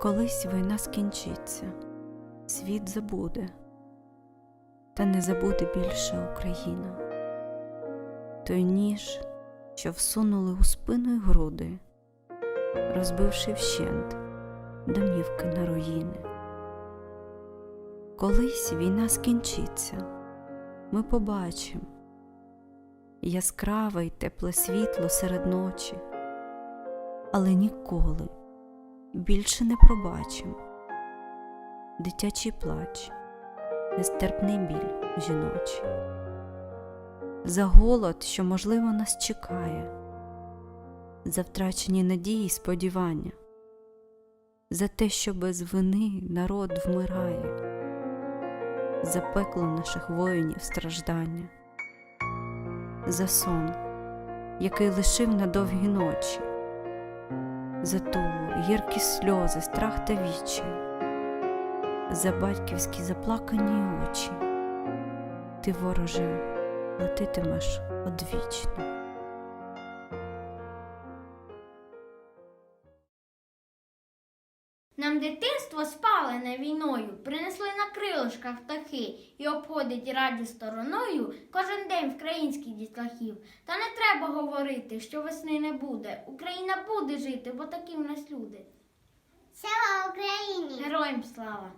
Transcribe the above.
Колись війна скінчиться, світ забуде, та не забуде більше Україна. Той ніж, що всунули у спину й груди, розбивши вщент домівки на руїни. Колись війна скінчиться, ми побачимо яскраве й тепле світло серед ночі, але ніколи більше не пробачимо. Дитячий плач, нестерпний біль жіночий, за голод, що, можливо, нас чекає, за втрачені надії й сподівання, за те, що без вини народ вмирає, за пекло наших воїнів страждання, за сон, який лишив на довгі ночі за гіркі сльози, страх та вічі, за батьківські заплакані очі, ти, вороже, летитимеш одвічно. Нам дитинство спалене війною, принесли на крилишках птахи і обходить раді стороною кожен день українських дітлахів. Та не треба говорити, що весни не буде. Україна буде жити, бо такі в нас люди. Слава Україні! Героям слава!